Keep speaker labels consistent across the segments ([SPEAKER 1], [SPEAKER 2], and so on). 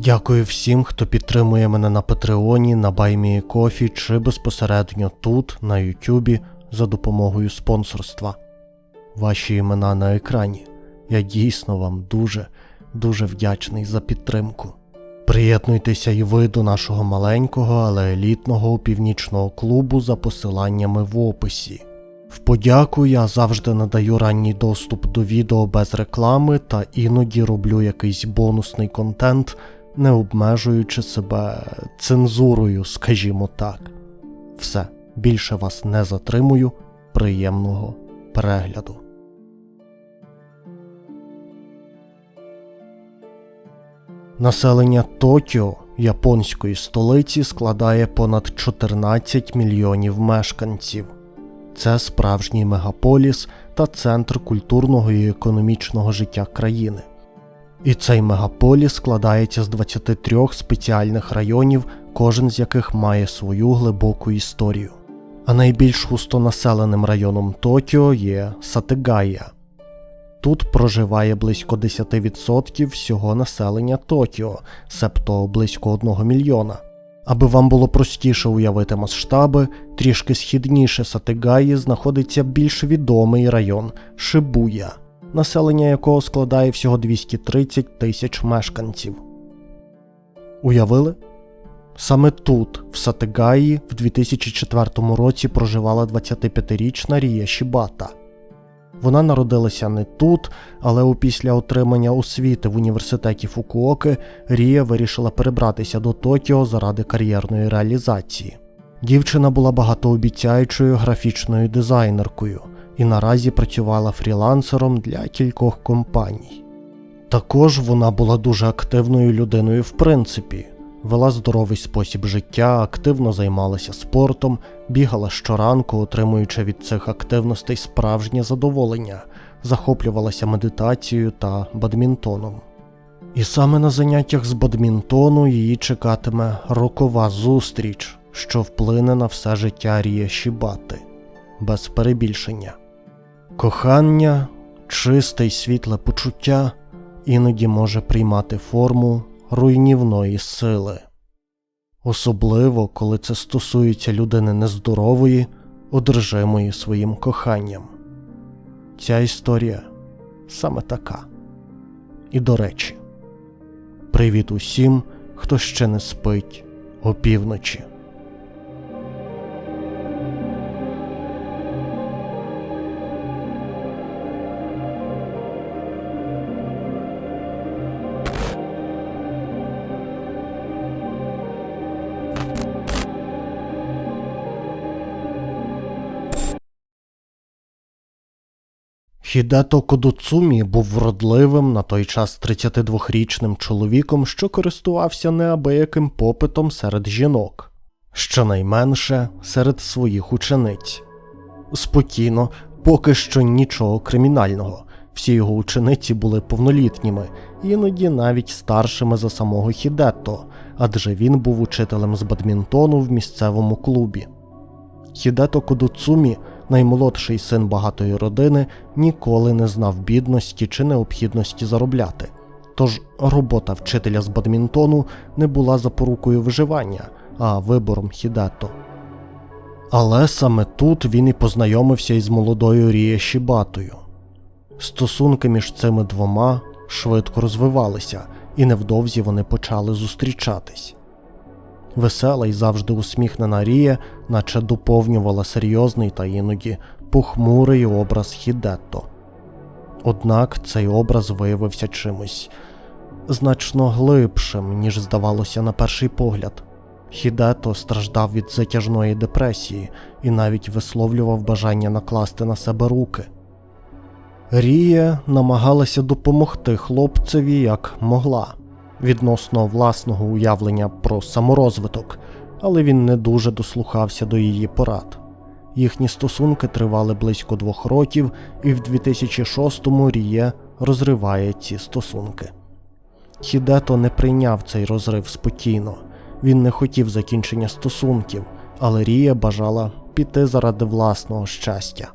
[SPEAKER 1] Дякую всім, хто підтримує мене на Патреоні, на Баймії Кофі чи безпосередньо тут, на Ютубі, за допомогою спонсорства. Ваші імена на екрані. Я дійсно вам дуже, дуже вдячний за підтримку. Приєднуйтеся і ви до нашого маленького, але елітного північного клубу за посиланнями в описі. В подяку я завжди надаю ранній доступ до відео без реклами та іноді роблю якийсь бонусний контент, не обмежуючи себе цензурою, скажімо так. Все, більше вас не затримую. Приємного перегляду. Населення Токіо, японської столиці, складає понад 14 мільйонів мешканців. Це справжній мегаполіс та центр культурного і економічного життя країни. І цей мегаполіс складається з 23 спеціальних районів, кожен з яких має свою глибоку історію. А найбільш густонаселеним районом Токіо є Сатигая. Тут проживає близько 10% всього населення Токіо, себто близько 1 мільйона. Аби вам було простіше уявити масштаби, трішки східніше Сатигаї знаходиться більш відомий район Шибуя, населення якого складає всього 230 тисяч мешканців. Уявили? Саме тут, в Сатигаї, в 2004 році проживала 25-річна Рія Шібата. Вона народилася не тут, але опісля отримання освіти в університеті Фукуоки Рія вирішила перебратися до Токіо заради кар'єрної реалізації. Дівчина була багатообіцяючою графічною дизайнеркою і наразі працювала фрілансером для кількох компаній. Також вона була дуже активною людиною в принципі, вела здоровий спосіб життя, активно займалася спортом, бігала щоранку, отримуючи від цих активностей справжнє задоволення, захоплювалася медитацією та бадмінтоном. І саме на заняттях з бадмінтону її чекатиме рокова зустріч, що вплине на все життя Рія Шібати, без перебільшення. Кохання, чисте й світле почуття іноді може приймати форму руйнівної сили. Особливо, коли це стосується людини нездорової, одержимої своїм коханням. Ця історія саме така. І до речі, привіт усім, хто ще не спить опівночі. Хідето Кодуцумі був вродливим на той час 32-річним чоловіком, що користувався неабияким попитом серед жінок, щонайменше серед своїх учениць. Спокійно, поки що нічого кримінального. Всі його учениці були повнолітніми, іноді навіть старшими за самого Хідето, адже він був учителем з бадмінтону в місцевому клубі. Хідето Кодуцумі, наймолодший син багатої родини, ніколи не знав бідності чи необхідності заробляти. Тож робота вчителя з бадмінтону не була запорукою виживання, а вибором Хідето. Але саме тут він і познайомився із молодою Ріє Шібатою. Стосунки між цими двома швидко розвивалися, і невдовзі вони почали зустрічатись. Весела й завжди усміхнена Рія, наче доповнювала серйозний та іноді похмурий образ Хідетто. Однак цей образ виявився чимось значно глибшим, ніж здавалося на перший погляд. Хідето страждав від затяжної депресії і навіть висловлював бажання накласти на себе руки. Рія намагалася допомогти хлопцеві як могла відносно власного уявлення про саморозвиток, але він не дуже дослухався до її порад. Їхні стосунки тривали близько двох років, і в 2006-му Ріє розриває ці стосунки. Хідето не прийняв цей розрив спокійно, він не хотів закінчення стосунків, але Рія бажала піти заради власного щастя.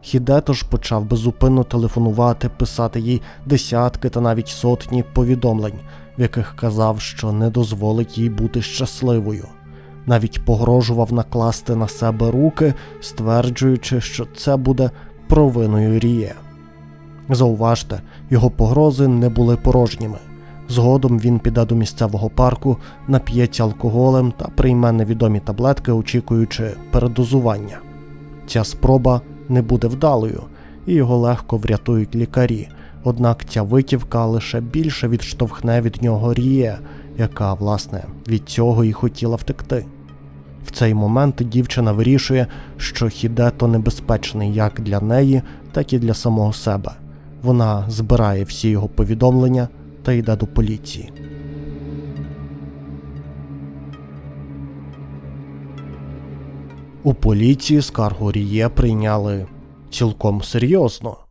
[SPEAKER 1] Хідето ж почав безупинно телефонувати, писати їй десятки та навіть сотні повідомлень. В яких казав, що не дозволить їй бути щасливою. Навіть погрожував накласти на себе руки, стверджуючи, що це буде провиною Ріє. Зауважте, його погрози не були порожніми. Згодом він піде до місцевого парку, нап'ється алкоголем та прийме невідомі таблетки, очікуючи передозування. Ця спроба не буде вдалою, і його легко врятують лікарі. Однак ця витівка лише більше відштовхне від нього Ріє, яка, власне, від цього і хотіла втекти. В цей момент дівчина вирішує, що Хідето небезпечний як для неї, так і для самого себе. Вона збирає всі його повідомлення та йде до поліції. У поліції скаргу Ріє прийняли цілком серйозно.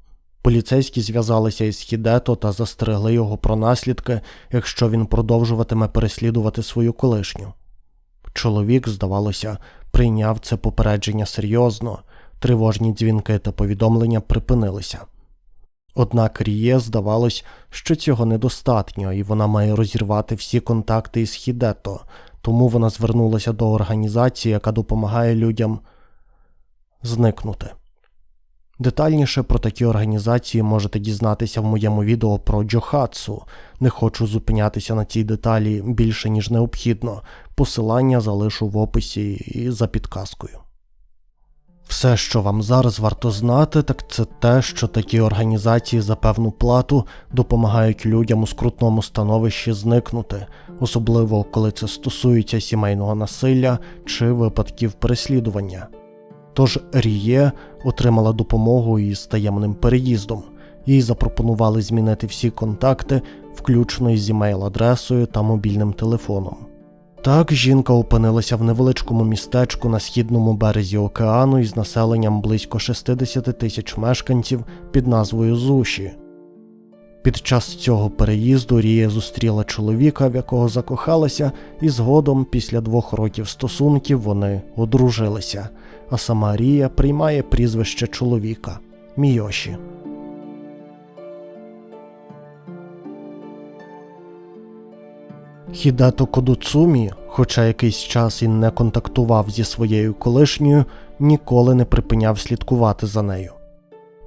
[SPEAKER 1] Поліцейські зв'язалися із Хідето та застерегли його про наслідки, якщо він продовжуватиме переслідувати свою колишню. Чоловік, здавалося, прийняв це попередження серйозно, тривожні дзвінки та повідомлення припинилися. Однак Ріє здавалось, що цього недостатньо, і вона має розірвати всі контакти із Хідето, тому вона звернулася до організації, яка допомагає людям зникнути. Детальніше про такі організації можете дізнатися в моєму відео про Джохатсу. Не хочу зупинятися на цій деталі більше, ніж необхідно. Посилання залишу в описі і за підказкою. Все, що вам зараз варто знати, так це те, що такі організації за певну плату допомагають людям у скрутному становищі зникнути, особливо коли це стосується сімейного насилля чи випадків переслідування. Тож Ріє отримала допомогу із таємним переїздом. Їй запропонували змінити всі контакти, включно із імейл-адресою та мобільним телефоном. Так жінка опинилася в невеличкому містечку на східному березі океану із населенням близько 60 тисяч мешканців під назвою Зуші. Під час цього переїзду Рія зустріла чоловіка, в якого закохалася, і згодом, після двох років стосунків, вони одружилися, а сама Рія приймає прізвище чоловіка Мійоші. Хідето Кодуцумі, хоча якийсь час і не контактував зі своєю колишньою, ніколи не припиняв слідкувати за нею.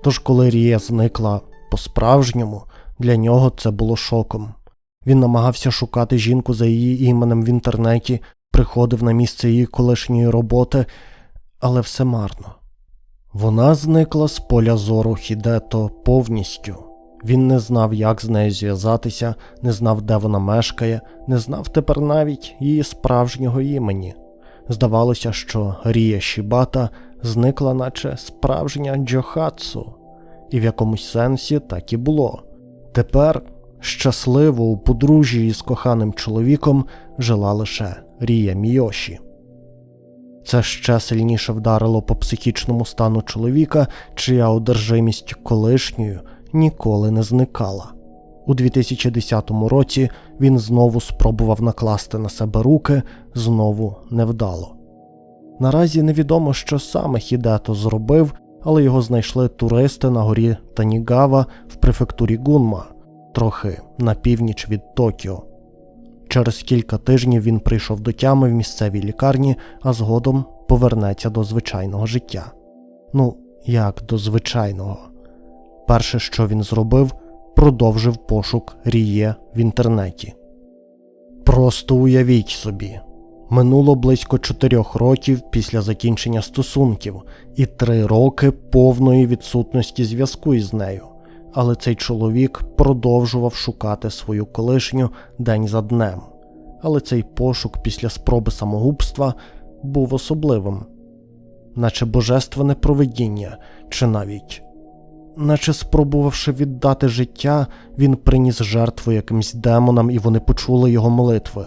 [SPEAKER 1] Тож, коли Рія зникла по-справжньому, для нього це було шоком. Він намагався шукати жінку за її іменем в інтернеті, приходив на місце її колишньої роботи, але все марно. Вона зникла з поля зору Хідето повністю. Він не знав, як з нею зв'язатися, не знав, де вона мешкає, не знав тепер навіть її справжнього імені. Здавалося, що Рія Шібата зникла, наче справжня Джохатсу, і в якомусь сенсі так і було. Тепер щасливо у подружжі із коханим чоловіком жила лише Рія Мійоші. Це ще сильніше вдарило по психічному стану чоловіка, чия одержимість колишньою ніколи не зникала. У 2010 році він знову спробував накласти на себе руки, знову невдало. Наразі невідомо, що саме Хідето зробив, але його знайшли туристи на горі Танігава в префектурі Гунма, трохи на північ від Токіо. Через кілька тижнів він прийшов до тями в місцевій лікарні, а згодом повернеться до звичайного життя. Ну, як до звичайного. Перше, що він зробив, продовжив пошук Ріє в інтернеті. Просто уявіть собі, минуло близько чотирьох років після закінчення стосунків і три роки повної відсутності зв'язку із нею. Але цей чоловік продовжував шукати свою колишню день за днем. Але цей пошук після спроби самогубства був особливим, наче божественне провидіння, чи навіть наче спробувавши віддати життя, він приніс жертву якимсь демонам, і вони почули його молитви.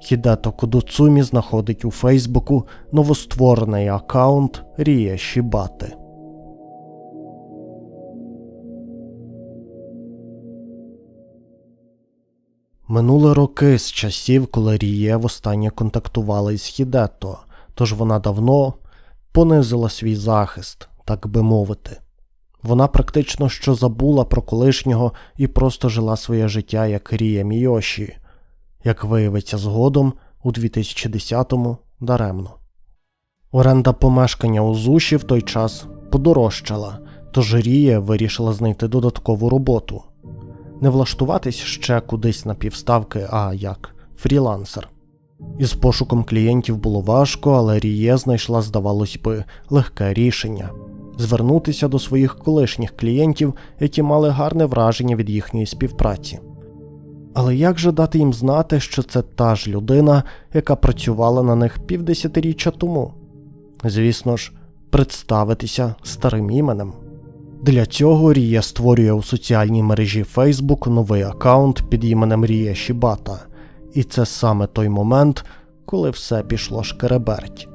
[SPEAKER 1] Хідето Кодуцумі знаходить у Фейсбуку новостворений аккаунт Рія Шібати. Минули роки з часів, коли Ріє востаннє контактувала із Хідето, тож вона давно понизила свій захист, так би мовити. Вона практично що забула про колишнього і просто жила своє життя як Рія Мійоші. Як виявиться згодом, у 2010-му даремно. Оренда помешкання у Зуші в той час подорожчала, тож Рія вирішила знайти додаткову роботу. Не влаштуватись ще кудись на півставки, а як фрілансер. Із пошуком клієнтів було важко, але Ріє знайшла, здавалось би, легке рішення звернутися до своїх колишніх клієнтів, які мали гарне враження від їхньої співпраці. Але як же дати їм знати, що це та ж людина, яка працювала на них півдесятиріччя тому? Звісно ж, представитися старим іменем. Для цього Рія створює у соціальній мережі Facebook новий аккаунт під іменем Рія Шібата, і це саме той момент, коли все пішло шкереберть.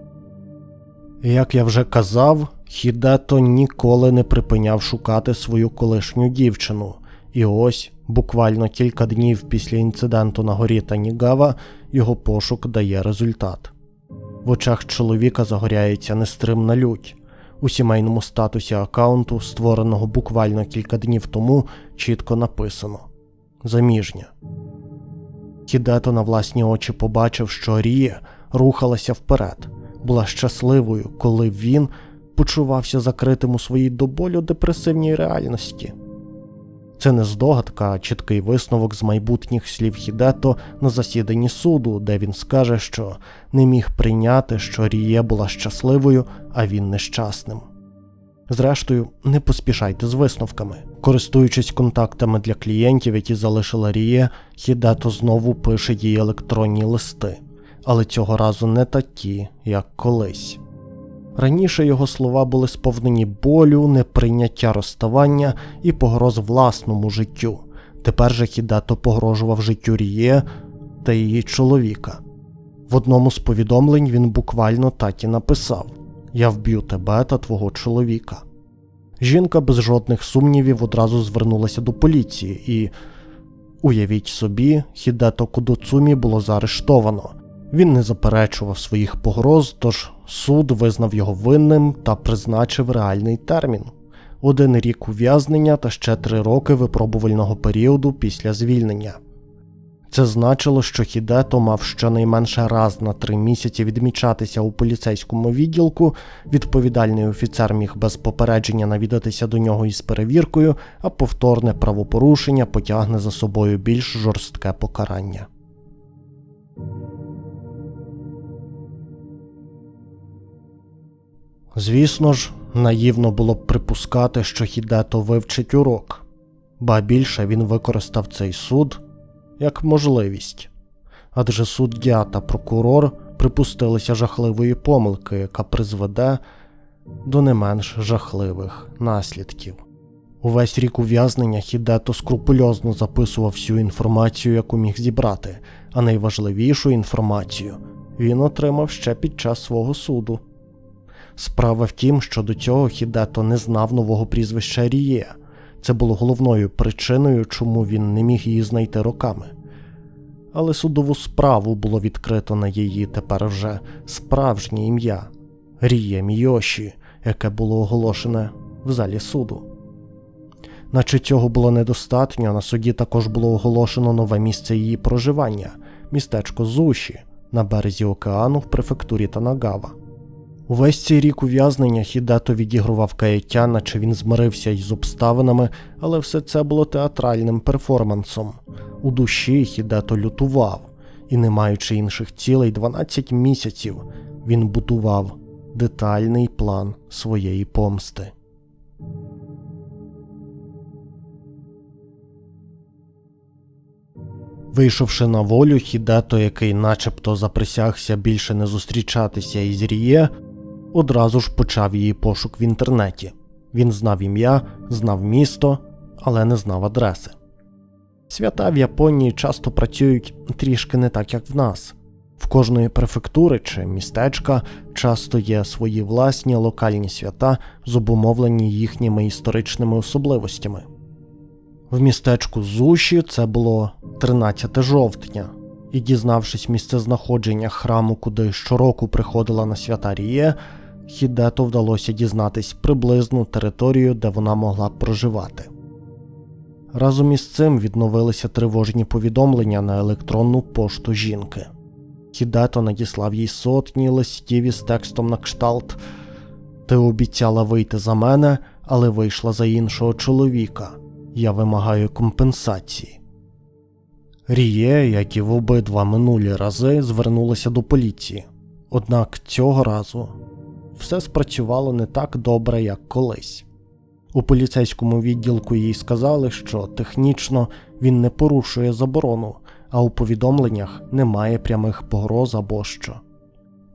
[SPEAKER 1] Як я вже казав, Хідето ніколи не припиняв шукати свою колишню дівчину, і ось, буквально кілька днів після інциденту на горі Танігава, його пошук дає результат. В очах чоловіка загоряється нестримна лють. У сімейному статусі аккаунту, створеного буквально кілька днів тому, чітко написано Заміжня. Кідето на власні очі побачив, що Рія рухалася вперед, була щасливою, коли він почувався закритим у своїй до болю депресивній реальності. Це не здогадка, а чіткий висновок з майбутніх слів Хідето на засіданні суду, де він скаже, що не міг прийняти, що Ріє була щасливою, а він нещасним. Зрештою, не поспішайте з висновками. Користуючись контактами для клієнтів, які залишила Ріє, Хідето знову пише їй електронні листи, але цього разу не такі, як колись. Раніше його слова були сповнені болю, неприйняття розставання і погроз власному життю. Тепер же Хідето погрожував життю Ріє та її чоловіка. В одному з повідомлень він буквально так і написав: Я вб'ю тебе та твого чоловіка. Жінка без жодних сумнівів одразу звернулася до поліції, і, уявіть собі, Хідето Кудоцумі було заарештовано. Він не заперечував своїх погроз, тож суд визнав його винним та призначив реальний термін один рік ув'язнення та ще три роки випробувального періоду після звільнення. Це значило, що Хідето мав щонайменше раз на три місяці відмічатися у поліцейському відділку, відповідальний офіцер міг без попередження навідатися до нього із перевіркою, а повторне правопорушення потягне за собою більш жорстке покарання. Звісно ж, наївно було б припускати, що Хідето вивчить урок, ба більше він використав цей суд як можливість. Адже суддя та прокурор припустилися жахливої помилки, яка призведе до не менш жахливих наслідків. Увесь рік ув'язнення Хідето скрупульозно записував всю інформацію, яку міг зібрати, а найважливішу інформацію він отримав ще під час свого суду. Справа в тім, що до цього Хідето не знав нового прізвища Ріє. Це було головною причиною, чому він не міг її знайти роками. Але судову справу було відкрито на її тепер вже справжнє ім'я Рія Мійоші, яке було оголошене в залі суду. Наче цього було недостатньо, на суді також було оголошено нове місце її проживання містечко Зуші на березі океану в префектурі Танагава. Увесь цей рік ув'язнення Хідето відігрував каяття, наче він змирився із обставинами, але все це було театральним перформансом. У душі Хідето лютував, і, не маючи інших цілей, 12 місяців він будував детальний план своєї помсти. Вийшовши на волю, Хідето, який начебто заприсягся більше не зустрічатися із Ріє, одразу ж почав її пошук в інтернеті. Він знав ім'я, знав місто, але не знав адреси. Свята в Японії часто працюють трішки не так, як в нас. В кожної префектури чи містечка часто є свої власні локальні свята, зобумовлені їхніми історичними особливостями. В містечку Зуші це було 13 жовтня, і, дізнавшись місце знаходження храму, куди щороку приходила на свята Ріє, Хідето вдалося дізнатись приблизну територію, де вона могла проживати. Разом із цим відновилися тривожні повідомлення на електронну пошту жінки. Хідето надіслав їй сотні листів із текстом на кшталт Ти обіцяла вийти за мене, але вийшла за іншого чоловіка. Я вимагаю компенсації. Ріє, як і в обидва минулі рази, звернулася до поліції. Однак цього разу все спрацювало не так добре, як колись. У поліцейському відділку їй сказали, що технічно він не порушує заборону, а у повідомленнях немає прямих погроз або що.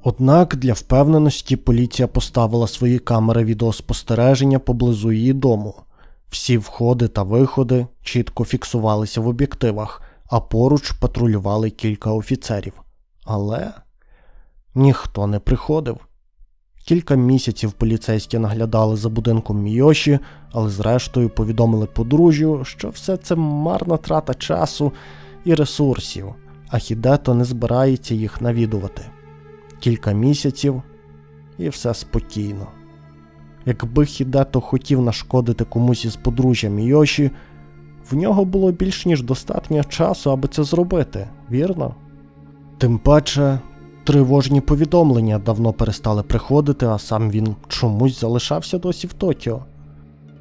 [SPEAKER 1] Однак для впевненості поліція поставила свої камери відеоспостереження поблизу її дому. Всі входи та виходи чітко фіксувалися в об'єктивах, а поруч патрулювали кілька офіцерів. Але ніхто не приходив. Кілька місяців поліцейські наглядали за будинком Мійоші, але зрештою повідомили подружжю, що все це марна трата часу і ресурсів, а Хідето не збирається їх навідувати. Кілька місяців і все спокійно. Якби Хідето хотів нашкодити комусь із подружжя Мійоші, в нього було більш ніж достатньо часу, аби це зробити, вірно? Тим паче, тривожні повідомлення давно перестали приходити, а сам він чомусь залишався досі в Токіо.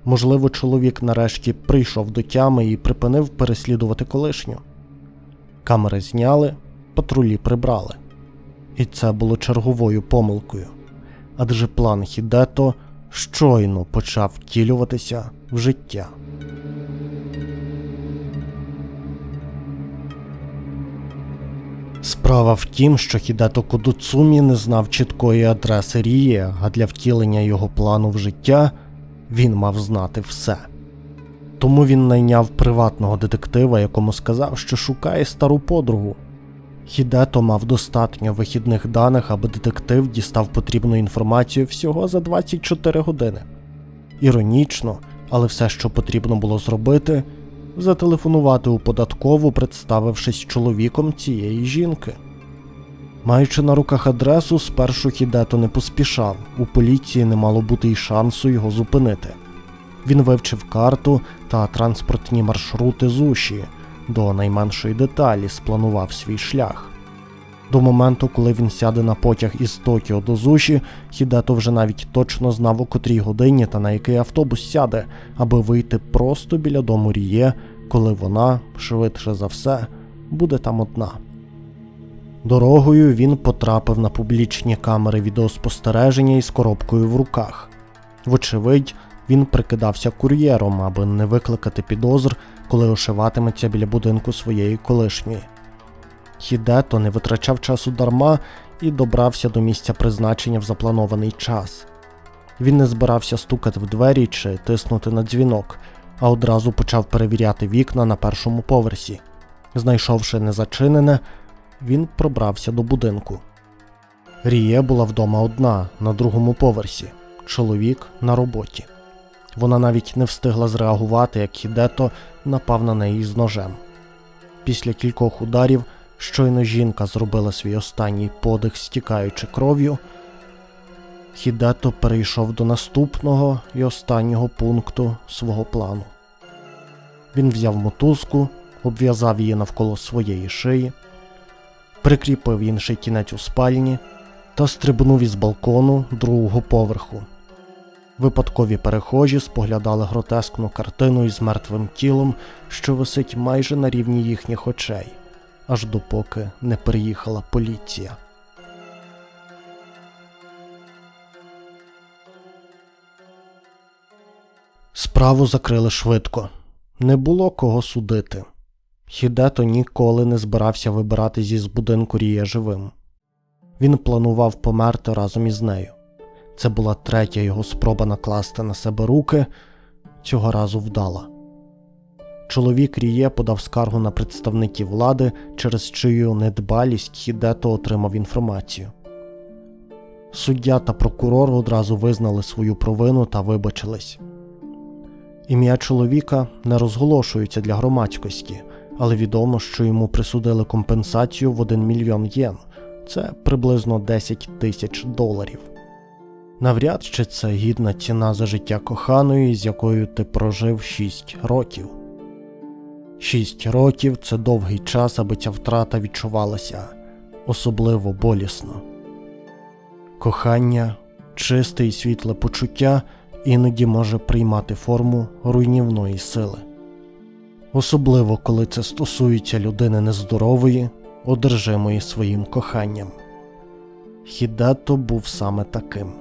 [SPEAKER 1] Можливо, чоловік нарешті прийшов до тями і припинив переслідувати колишню. Камери зняли, патрулі прибрали. І це було черговою помилкою. Адже план Хідето щойно почав втілюватися в життя. Справа в тім, що Хідето Кодуцумі не знав чіткої адреси Ріє, а для втілення його плану в життя він мав знати все. Тому він найняв приватного детектива, якому сказав, що шукає стару подругу. Хідето мав достатньо вихідних даних, аби детектив дістав потрібну інформацію всього за 24 години. Іронічно, але все, що потрібно було зробити, зателефонувати у податкову, представившись чоловіком цієї жінки. Маючи на руках адресу, спершу Хідето не поспішав, у поліції не мало бути й шансу його зупинити. Він вивчив карту та транспортні маршрути зуші, до найменшої деталі спланував свій шлях. До моменту, коли він сяде на потяг із Токіо до Зуші, Хідето вже навіть точно знав, у котрій годині та на який автобус сяде, аби вийти просто біля дому Ріє, коли вона, швидше за все, буде там одна. Дорогою він потрапив на публічні камери відеоспостереження із коробкою в руках. Вочевидь, він прикидався кур'єром, аби не викликати підозр, коли ошиватиметься біля будинку своєї колишньої. Хідето не витрачав часу дарма і добрався до місця призначення в запланований час. Він не збирався стукати в двері чи тиснути на дзвінок, а одразу почав перевіряти вікна на першому поверсі. Знайшовши незачинене, він пробрався до будинку. Ріє була вдома одна на другому поверсі, чоловік на роботі. Вона навіть не встигла зреагувати, як Хідето напав на неї з ножем. Після кількох ударів щойно жінка зробила свій останній подих, стікаючи кров'ю. Хідето перейшов до наступного і останнього пункту свого плану. Він взяв мотузку, обв'язав її навколо своєї шиї, прикріпив інший кінець у спальні та стрибнув із балкону другого поверху. Випадкові перехожі споглядали гротескну картину із мертвим тілом, що висить майже на рівні їхніх очей, аж допоки не приїхала поліція. Справу закрили швидко. Не було кого судити. Хідето ніколи не збирався вибирати зі з будинку Рія живим. Він планував померти разом із нею. Це була третя його спроба накласти на себе руки, цього разу вдала. Чоловік Ріє подав скаргу на представників влади, через чию недбалість Хідето отримав інформацію. Суддя та прокурор одразу визнали свою провину та вибачились. Ім'я чоловіка не розголошується для громадськості, але відомо, що йому присудили компенсацію в 1 мільйон єн це приблизно 10 тисяч доларів. Навряд чи це гідна ціна за життя коханої, з якою ти прожив 6 років. 6 років це довгий час, аби ця втрата відчувалася особливо болісно. Кохання, чисте і світле почуття іноді може приймати форму руйнівної сили. Особливо коли це стосується людини нездорової, одержимої своїм коханням. Хідето був саме таким.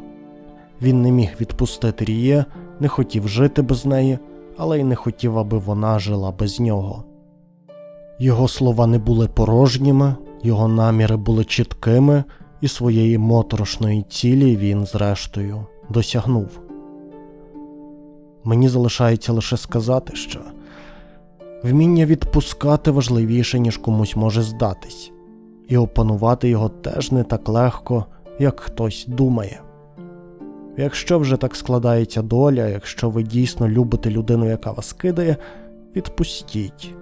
[SPEAKER 1] Він не міг відпустити Ріє, не хотів жити без неї, але й не хотів, аби вона жила без нього. Його слова не були порожніми, його наміри були чіткими, і своєї моторошної цілі він, зрештою, досягнув. Мені залишається лише сказати, що вміння відпускати важливіше, ніж комусь може здатись, і опанувати його теж не так легко, як хтось думає. Якщо вже так складається доля, якщо ви дійсно любите людину, яка вас кидає, відпустіть.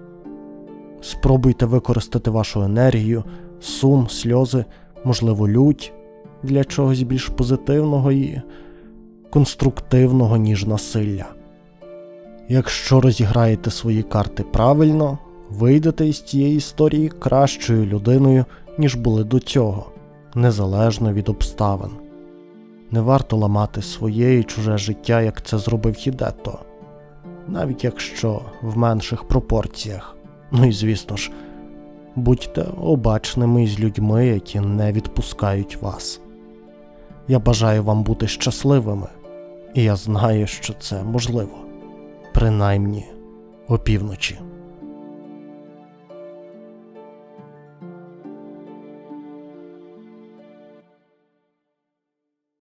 [SPEAKER 1] Спробуйте використати вашу енергію, сум, сльози, можливо, лють для чогось більш позитивного і конструктивного, ніж насилля. Якщо розіграєте свої карти правильно, вийдете із цієї історії кращою людиною, ніж були до цього, незалежно від обставин. Не варто ламати своє і чуже життя, як це зробив Хідетто, навіть якщо в менших пропорціях. Ну і звісно ж, будьте обачними з людьми, які не відпускають вас. Я бажаю вам бути щасливими, і я знаю, що це можливо, принаймні опівночі.